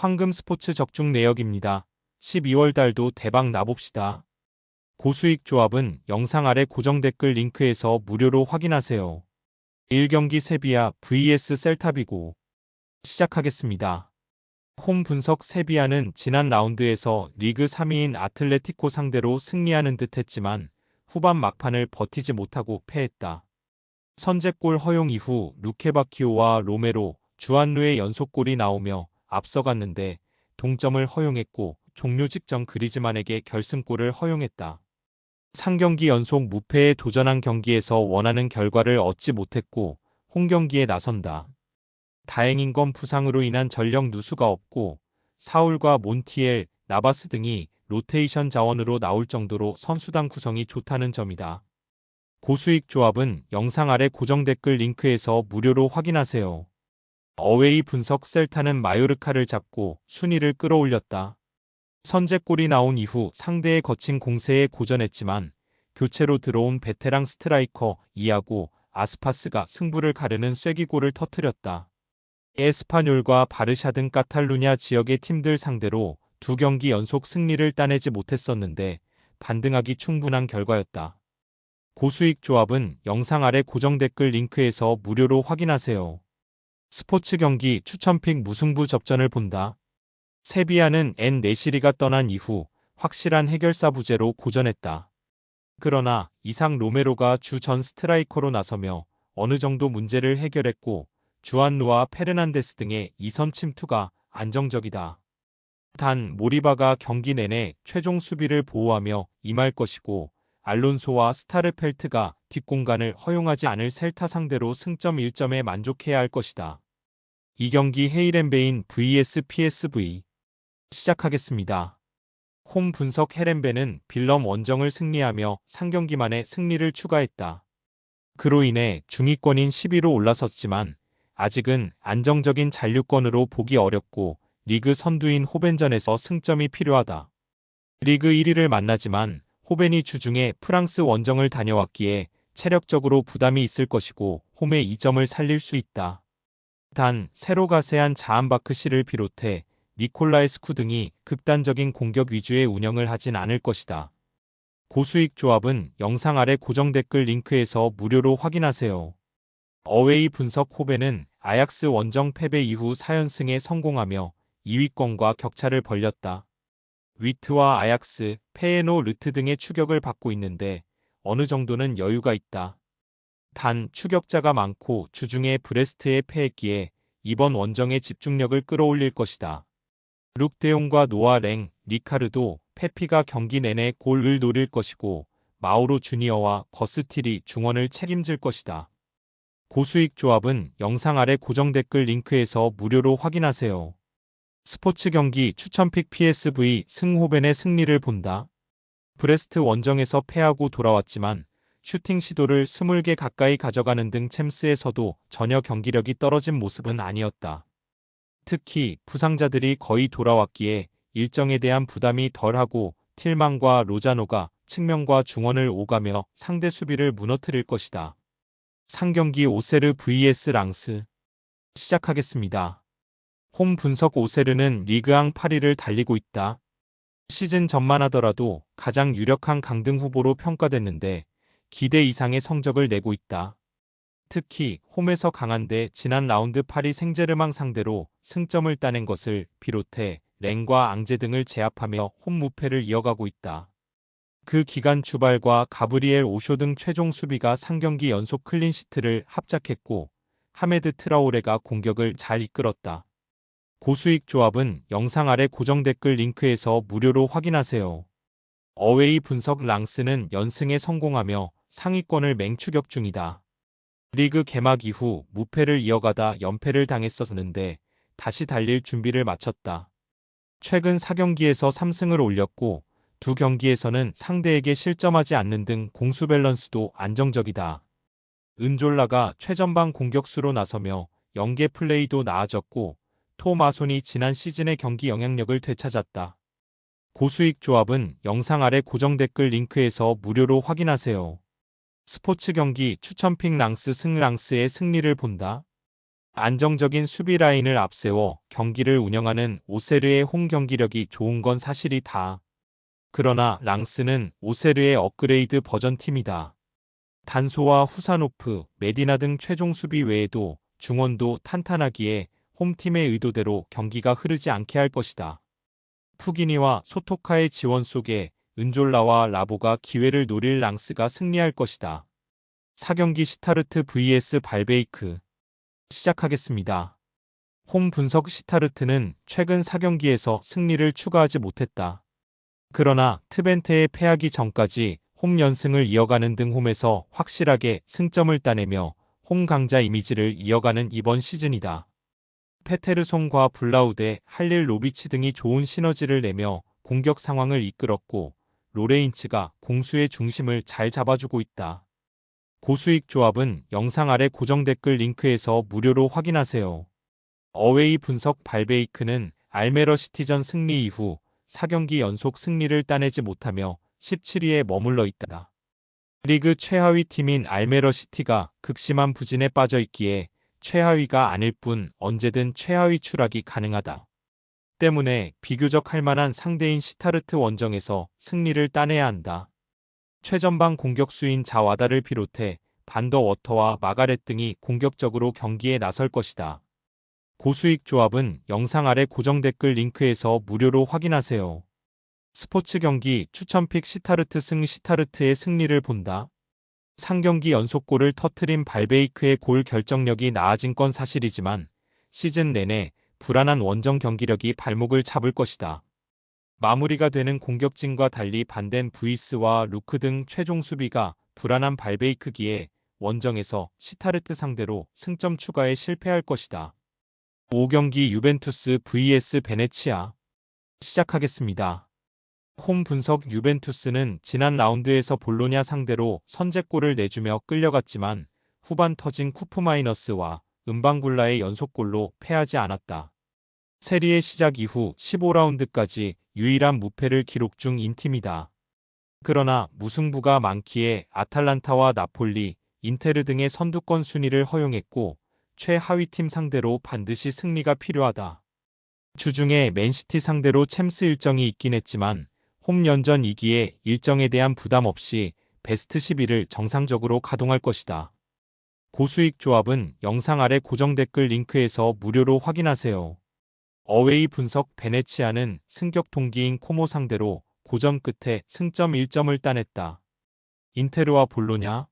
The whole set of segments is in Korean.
황금 스포츠 적중 내역입니다. 12월 달도 대박 나봅시다. 고수익 조합은 영상 아래 고정 댓글 링크에서 무료로 확인하세요. 1경기 세비야 vs 셀타비고 시작하겠습니다. 홈 분석 세비야는 지난 라운드에서 리그 3위인 아틀레티코 상대로 승리하는 듯 했지만 후반 막판을 버티지 못하고 패했다. 선제골 허용 이후 루케바키오와 로메로, 주안루의 연속골이 나오며 앞서갔는데 동점을 허용했고 종료 직전 그리즈만에게 결승골을 허용했다. 3경기 연속 무패에 도전한 경기에서 원하는 결과를 얻지 못했고 홈경기에 나선다. 다행인 건 부상으로 인한 전력 누수가 없고 사울과 몬티엘, 나바스 등이 로테이션 자원으로 나올 정도로 선수단 구성이 좋다는 점이다. 고수익 조합은 영상 아래 고정 댓글 링크에서 무료로 확인하세요. 어웨이 분석 셀타는 마요르카를 잡고 순위를 끌어올렸다. 선제골이 나온 이후 상대의 거친 공세에 고전했지만 교체로 들어온 베테랑 스트라이커 이아고 아스파스가 승부를 가르는 쐐기골을 터뜨렸다. 에스파뇰과 바르샤 등 카탈루냐 지역의 팀들 상대로 두 경기 연속 승리를 따내지 못했었는데 반등하기 충분한 결과였다. 고수익 조합은 영상 아래 고정 댓글 링크에서 무료로 확인하세요. 스포츠 경기 추천픽 무승부 접전을 본다. 세비야는 N 네시리가 떠난 이후 확실한 해결사 부재로 고전했다. 그러나 이상 로메로가 주전 스트라이커로 나서며 어느 정도 문제를 해결했고 주안루와 페르난데스 등의 이선 침투가 안정적이다. 단 모리바가 경기 내내 최종 수비를 보호하며 임할 것이고 알론소와 스타르펠트가 뒷공간을 허용하지 않을 셀타 상대로 승점 1점에 만족해야 할 것이다. 이 경기 헤이렌베인 vs PSV 시작하겠습니다. 홈 분석 헤렌베는 빌럼 원정을 승리하며 3경기 만에 승리를 추가했다. 그로 인해 중위권인 10위로 올라섰지만 아직은 안정적인 잔류권으로 보기 어렵고 리그 선두인 호벤전에서 승점이 필요하다. 리그 1위를 만나지만 호벤이 주중에 프랑스 원정을 다녀왔기에 체력적으로 부담이 있을 것이고 홈의 2점을 살릴 수 있다. 단 새로 가세한 자한바크 씨를 비롯해 니콜라에스쿠 등이 극단적인 공격 위주의 운영을 하진 않을 것이다. 고수익 조합은 영상 아래 고정 댓글 링크에서 무료로 확인하세요. 어웨이 분석 호벤은 아약스 원정 패배 이후 4연승에 성공하며 2위권과 격차를 벌렸다. 위트와 아약스, 페에노 르트 등의 추격을 받고 있는데 어느 정도는 여유가 있다. 단 추격자가 많고 주중에 브레스트에 패했기에 이번 원정의 집중력을 끌어올릴 것이다. 룩데용과 노아 랭, 리카르도, 페피가 경기 내내 골을 노릴 것이고 마우로 주니어와 거스틸이 중원을 책임질 것이다. 고수익 조합은 영상 아래 고정 댓글 링크에서 무료로 확인하세요. 스포츠 경기 추천픽 PSV 승호벤의 승리를 본다. 브레스트 원정에서 패하고 돌아왔지만 슈팅 시도를 20개 가까이 가져가는 등 챔스에서도 전혀 경기력이 떨어진 모습은 아니었다. 특히 부상자들이 거의 돌아왔기에 일정에 대한 부담이 덜하고 틸망과 로자노가 측면과 중원을 오가며 상대 수비를 무너뜨릴 것이다. 상경기 오세르 vs 랑스 시작하겠습니다. 홈 분석 오세르는 리그앙 8위를 달리고 있다. 시즌 전만 하더라도 가장 유력한 강등 후보로 평가됐는데 기대 이상의 성적을 내고 있다. 특히 홈에서 강한데 지난 라운드 8위 생제르망 상대로 승점을 따낸 것을 비롯해 랭과 앙제 등을 제압하며 홈 무패를 이어가고 있다. 그 기간 주발과 가브리엘 오쇼 등 최종 수비가 3경기 연속 클린시트를 합작했고 하메드 트라오레가 공격을 잘 이끌었다. 고수익 조합은 영상 아래 고정 댓글 링크에서 무료로 확인하세요. 어웨이 분석 랑스는 연승에 성공하며 상위권을 맹추격 중이다. 리그 개막 이후 무패를 이어가다 연패를 당했었는데 다시 달릴 준비를 마쳤다. 최근 4경기에서 3승을 올렸고 두 경기에서는 상대에게 실점하지 않는 등 공수 밸런스도 안정적이다. 은졸라가 최전방 공격수로 나서며 연계 플레이도 나아졌고 토마손이 지난 시즌의 경기 영향력을 되찾았다. 고수익 조합은 영상 아래 고정 댓글 링크에서 무료로 확인하세요. 스포츠 경기 추천픽 랑스 승 랑스의 승리를 본다. 안정적인 수비 라인을 앞세워 경기를 운영하는 오세르의 홈 경기력이 좋은 건 사실이다. 그러나 랑스는 오세르의 업그레이드 버전 팀이다. 단소와 후사노프, 메디나 등 최종 수비 외에도 중원도 탄탄하기에 홈팀의 의도대로 경기가 흐르지 않게 할 것이다. 푸기니와 소토카의 지원 속에 은졸라와 라보가 기회를 노릴 랑스가 승리할 것이다. 4경기 시타르트 vs 발베이크 시작하겠습니다. 홈 분석 시타르트는 최근 4경기에서 승리를 추가하지 못했다. 그러나 트벤테에 패하기 전까지 홈 연승을 이어가는 등 홈에서 확실하게 승점을 따내며 홈 강자 이미지를 이어가는 이번 시즌이다. 페테르송과 블라우데, 할릴 로비치 등이 좋은 시너지를 내며 공격 상황을 이끌었고 로레인츠가 공수의 중심을 잘 잡아주고 있다. 고수익 조합은 영상 아래 고정 댓글 링크에서 무료로 확인하세요. 어웨이 분석 발베이크는 알메러 시티전 승리 이후 4경기 연속 승리를 따내지 못하며 17위에 머물러 있다. 리그 최하위 팀인 알메러 시티가 극심한 부진에 빠져 있기에 최하위가 아닐 뿐 언제든 최하위 추락이 가능하다. 때문에 비교적 할 만한 상대인 시타르트 원정에서 승리를 따내야 한다. 최전방 공격수인 자와다를 비롯해 반더 워터와 마가렛 등이 공격적으로 경기에 나설 것이다. 고수익 조합은 영상 아래 고정 댓글 링크에서 무료로 확인하세요. 스포츠 경기 추천픽 시타르트 승 시타르트의 승리를 본다. 상경기 연속골을 터트린 발베이크의 골 결정력이 나아진 건 사실이지만 시즌 내내 불안한 원정 경기력이 발목을 잡을 것이다. 마무리가 되는 공격진과 달리 반댄 부이스와 루크 등 최종 수비가 불안한 발베이크기에 원정에서 시타르트 상대로 승점 추가에 실패할 것이다. 5경기 유벤투스 vs 베네치아 시작하겠습니다. 홈 분석 유벤투스는 지난 라운드에서 볼로냐 상대로 선제골을 내주며 끌려갔지만 후반 터진 쿠프 마이너스와 은방굴라의 연속골로 패하지 않았다. 세리의 시작 이후 15라운드까지 유일한 무패를 기록 중 인 팀이다. 그러나 무승부가 많기에 아탈란타와 나폴리, 인테르 등의 선두권 순위를 허용했고 최하위팀 상대로 반드시 승리가 필요하다. 주중에 맨시티 상대로 챔스 일정이 있긴 했지만 홈 연전 2기에 일정에 대한 부담 없이 베스트 11을 정상적으로 가동할 것이다. 고수익 조합은 영상 아래 고정 댓글 링크에서 무료로 확인하세요. 어웨이 분석 베네치아는 승격 동기인 코모 상대로 고전 끝에 승점 1점을 따냈다. 인테르와 볼로냐,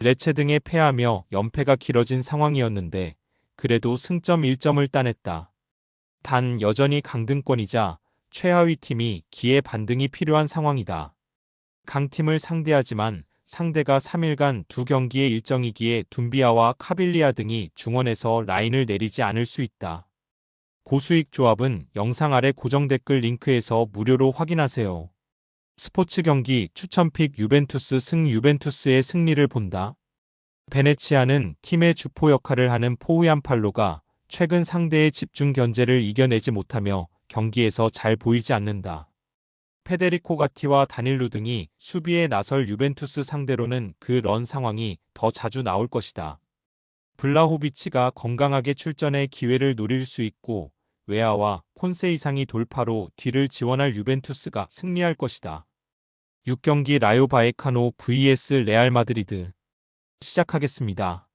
레체 등에 패하며 연패가 길어진 상황이었는데 그래도 승점 1점을 따냈다. 단 여전히 강등권이자 최하위 팀이 기회 반등이 필요한 상황이다. 강팀을 상대하지만 상대가 3일간 두 경기의 일정이기에 둠비아와 카빌리아 등이 중원에서 라인을 내리지 않을 수 있다. 고수익 조합은 영상 아래 고정 댓글 링크에서 무료로 확인하세요. 스포츠 경기 추천픽 유벤투스 승 유벤투스의 승리를 본다. 베네치아는 팀의 주포 역할을 하는 포우얀 팔로가 최근 상대의 집중 견제를 이겨내지 못하며 경기에서 잘 보이지 않는다. 페데리코 가티와 다닐루 등이 수비에 나설 유벤투스 상대로는 그 런 상황이 더 자주 나올 것이다. 블라호비치가 건강하게 출전해 기회를 노릴 수 있고 웨아와 콘세 이상이 돌파로 뒤를 지원할 유벤투스가 승리할 것이다. 6경기 라요 바에카노 vs 레알 마드리드 시작하겠습니다.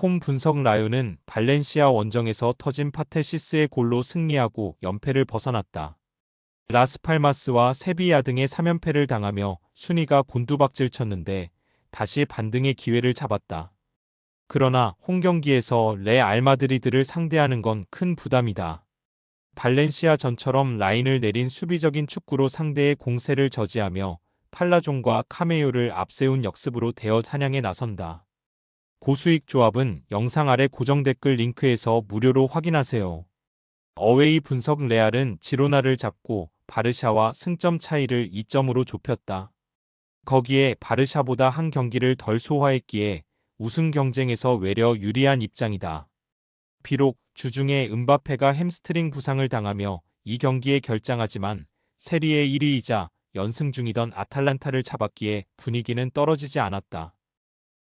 홈 분석 라요는 발렌시아 원정에서 터진 파테시스의 골로 승리하고 연패를 벗어났다. 라스팔마스와 세비야 등의 3연패를 당하며 순위가 곤두박질 쳤는데 다시 반등의 기회를 잡았다. 그러나 홈 경기에서 레 알마드리드를 상대하는 건 큰 부담이다. 발렌시아 전처럼 라인을 내린 수비적인 축구로 상대의 공세를 저지하며 팔라종과 카메요를 앞세운 역습으로 대어 사냥에 나선다. 고수익 조합은 영상 아래 고정 댓글 링크에서 무료로 확인하세요. 어웨이 분석 레알은 지로나를 잡고 바르샤와 승점 차이를 2점으로 좁혔다. 거기에 바르샤보다 한 경기를 덜 소화했기에 우승 경쟁에서 외려 유리한 입장이다. 비록 주중에 은바페가 햄스트링 부상을 당하며 이 경기에 결장하지만 세리에 1위이자 연승 중이던 아탈란타를 잡았기에 분위기는 떨어지지 않았다.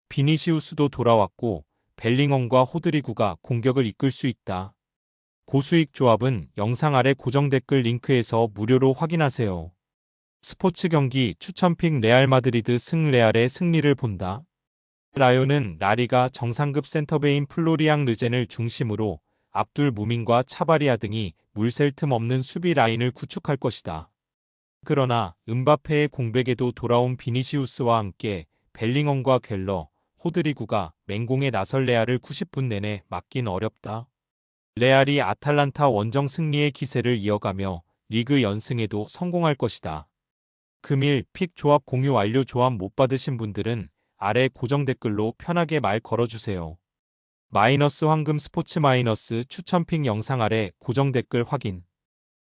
비니시우스도 돌아왔고 벨링엄과 호드리구가 공격을 이끌 수 있다. 고수익 조합은 영상 아래 고정 댓글 링크에서 무료로 확인하세요. 스포츠 경기 추천픽 레알 마드리드 승 레알의 승리를 본다. 라요는 라리가 정상급 센터베인 플로리앙 르젠을 중심으로 압둘 무민과 차바리아 등이 물샐 틈 없는 수비 라인을 구축할 것이다. 그러나 은바페의 공백에도 돌아온 비니시우스와 함께 벨링엄과 갤러, 호드리구가 맹공에 나설 레알을 90분 내내 막긴 어렵다. 레알이 아탈란타 원정 승리의 기세를 이어가며 리그 연승에도 성공할 것이다. 금일 픽 조합 공유 완료 조합 못 받으신 분들은 아래 고정 댓글로 편하게 말 걸어주세요. 마이너스 황금 스포츠 마이너스 추천픽 영상 아래 고정 댓글 확인.